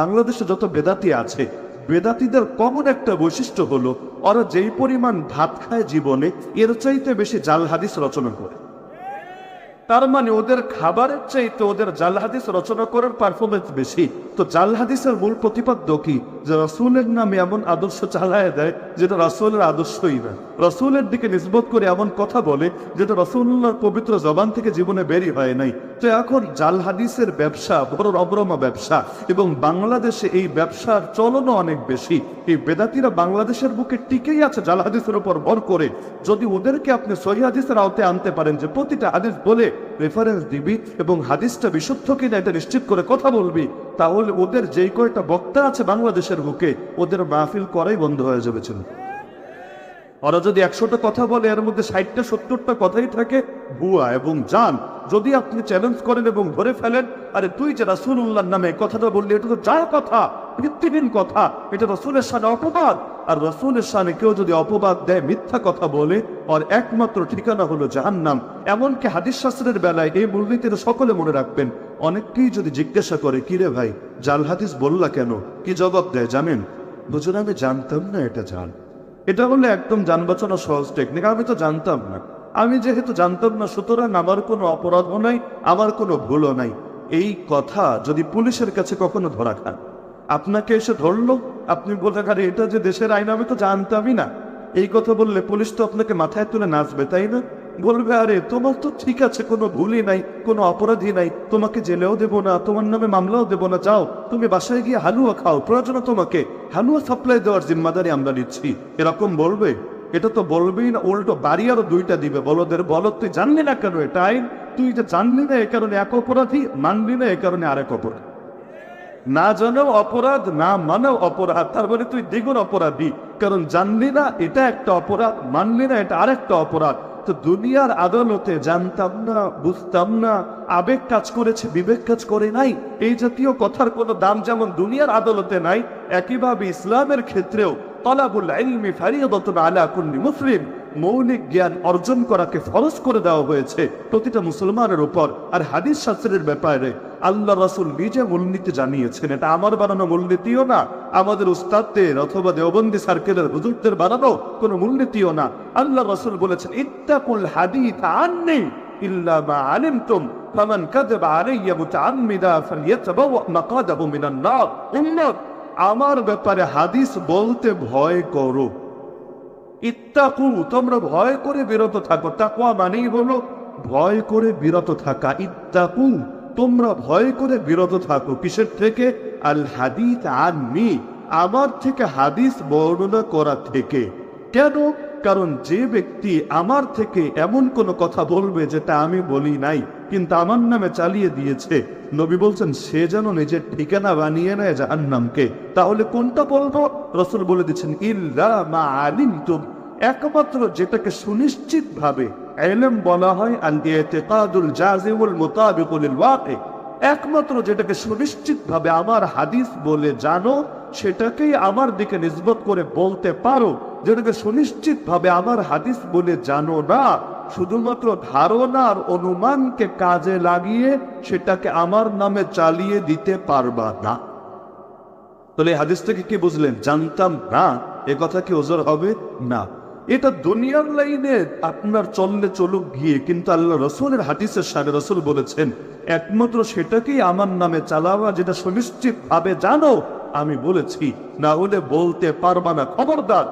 বাংলাদেশে যত বেদাতি আছে, বেদাতিদের কমন একটা বৈশিষ্ট্য হলো, ওরা যেই পরিমাণ ভাত খায় জীবনে, এর চাইতে বেশি জাল হাদিস রচনা করে। তার মানে ওদের খাবারের চাইতে ওদের জাল হাদিস রচনা করার পারফরমেন্স বেশি। তো জাল হাদিসের মূল প্রতিপাদ্য কি? যে রসুলের নামে এমন আদর্শ চালায় দেয় যেটা রসুলের আদর্শই না। রসুলের দিকে নিসবত করে এমন কথা বলে যেটা রসুল্লাহর পবিত্র জবান থেকে জীবনে বেরি হয় নাই। তো এখন জাল হাদিসের ব্যবসা, বড় অবরমা ব্যবসা, এবং বাংলাদেশে এই ব্যবসার চলনও অনেক বেশি। এই বেদাতিরা বাংলাদেশের বুকে টিকেই আছে জাল হাদিসের উপর ভর করে। যদি ওদেরকে আপনি সহি হাদিসের আওতায় আনতে পারেন যে প্রতিটা হাদিস বলে রেফারেন্স দিবি এবং হাদিসটা বিশুদ্ধ কিনা এটা নিশ্চিত করে কথা বলবি, তাহলে ওদের যেই কয়টা বক্তা আছে বাংলাদেশের বুকে, ওদের মাহফিল করাই বন্ধ হয়ে যাবে ছিল। ওরা যদি একশোটা কথা বলে, এর মধ্যে ষাটটা, সত্তরটা কথাই থাকে, ভুয়া এবং জান। যদি আপনি চ্যালেঞ্জ করেন এবং ধরে ফেলেন, আরে তুই যে রাসুল্লাহর নামে কথাটা বললি, এটা তো যার কথা? ভিত্তিহীন কথা? এটা রসুলের সামনে অপবাদ? আর রসুলের সামনে কেউ যদি অপবাদ দেয়, মিথ্যা কথা বলে আর একমাত্র ঠিকানা হলো জাহান্নাম। এমনকি হাদিস শাস্ত্রের বেলায় এই মূলনীতিটা সকলে মনে রাখবেন। অনেককেই যদি জিজ্ঞাসা করে, কিরে ভাই, জাল হাদিস বললা কেন? কি জবাব দেয়? জানেন? বুঝুন, আমি জানতাম না এটা জান এটা হলো একদম যান বাঁচানো সহজ টেকনিক আমি তো জানতাম না। আমি যেহেতু জানতাম না, সুতরাং আমার কোনো অপরাধও নাই, আমার কোনো ভুলও নাই। এই কথা যদি পুলিশের কাছে কখনো ধরা খান, আপনাকে এসে ধরলো, আপনি বলতে আরে, এটা যে দেশের আইন, আমি তো জানতামই না। এই কথা বললে পুলিশ তো আপনাকে মাথায় তুলে নাচবে, তাই না? বলবে, আরে, তোমার তো ঠিক আছে, কোনো ভুলই নাই, কোনো অপরাধী নাই। তোমাকে জেলেও দেবো না, তোমার নামে মামলাও দেবো না। যাও, তুমি বাসায় গিয়ে হালুয়া খাও, প্রয়োজন তোমাকে হালুয়া সাপ্লাই দেওয়ার জিম্মাদারি আমরা নিচ্ছি। এরকম বলবে? এটা তো বলবেই না, উল্টো বাড়ি আরও দুইটা দিবে। বলদের বলো, তুই জানলি না কেন এটা আইন? তুই এটা জানলি না এ কারণে এক অপরাধী, মানলি না এ কারণে আরেক অপরাধ। না জানাও অপরাধ, না মানাও অপরাধ তারপরে তুই দ্বিগুণ অপরাধী। কারণ জানলি না এটা একটা অপরাধ, মানলি না এটা আরেকটা অপরাধ। দুনিয়ার আদালতে জানতাম না, বুঝতাম না, আবেগ কাজ করেছে, বিবেক কাজ করে নাই। এই জাতীয় কথার কোনো দাম যেমন দুনিয়ার আদালতে নাই, একইভাবে ইসলামের ক্ষেত্রেও আলা মুসলিম, মৌলিক জ্ঞান অর্জন করাকে ফরজ করে দেওয়া হয়েছে প্রতিটা মুসলমানের উপর। আর হাদিস শাস্ত্রের ব্যাপারে আল্লাহ রাসুল নিজে মূলনীতি জানিয়েছেন, এটা আমার বানানো মূলনীতিও না, আমাদের উস্তাদদের অথবা দেওবন্দি সার্কেলের হুজুরদের বানানো কোনো মূলনীতিও না। আল্লাহ রাসুল বলেছেন, ইত্তাকুল হাদিথ আননি ইল্লা মা আলিমতুম, ফামান কাযাবা আলাইয়া মুতাআম্মিদা ফালইয়াতাবাওয়া মাকাদাহু মিনান নার। উম্মত, আমার ব্যাপারে হাদিস বলতে ভয় করো। ইত্তাকু, তোমরা ভয় করে বিরত থাকো। তাকওয়া মানেই হলো ভয় করে বিরত থাকা। ইত্তাকু। তোমরা ভয় করে বিরত থাকো। কিসের থেকে? আল হাদিস আননি। আমার থেকে হাদিস বর্ণনা করা থেকে। কেন? কারণ যে ব্যক্তি আমার থেকে এমন কোনো কথা বলবে যেটা আমি বলি নাই, কিন্তু আমার নামে চালিয়ে দিয়েছে। নবী বলছেন, সে যেন নিজের ঠিকানা বানিয়ে নেয় জাহান্নামকে। তাহলে কোনটা বলব? রসুল বলে দিচ্ছেন, ইল্লা মা আলিমতুম। একমাত্র যেটাকে সুনিশ্চিত ভাবে বলা হয় জাজিমুল মুতাবিকুল ওয়াকি। একমাত্র যেটাকে সুনিশ্চিত ভাবে আমার হাদিস বলে জানো, সেটাকেই আমার দিকে নিসবত করে বলতে পারো। যেটাকে সুনিশ্চিত ভাবে আমার হাদিস বলে জানো না, শুধুমাত্র ধারণা আর অনুমানকে কাজে লাগিয়ে সেটাকে আমার নামে চালিয়ে দিতে পারবা না। তাহলে হাদিস থেকে কি বুঝলেন? জানতাম না, এ কথা কি ওজোর হবে? না। এটা দুনিয়ার লাইনে আপনার চললে চলুক গিয়ে, কিন্তু আল্লাহ রসুলের হাদিসের সারে রসুল বলেছেন, একমাত্র সেটাকেই আমার নামে চালাওয়া যেটা সুনিশ্চিত ভাবে জানো। আমি বলেছি, না হলে বলতে পারবা না, খবরদার।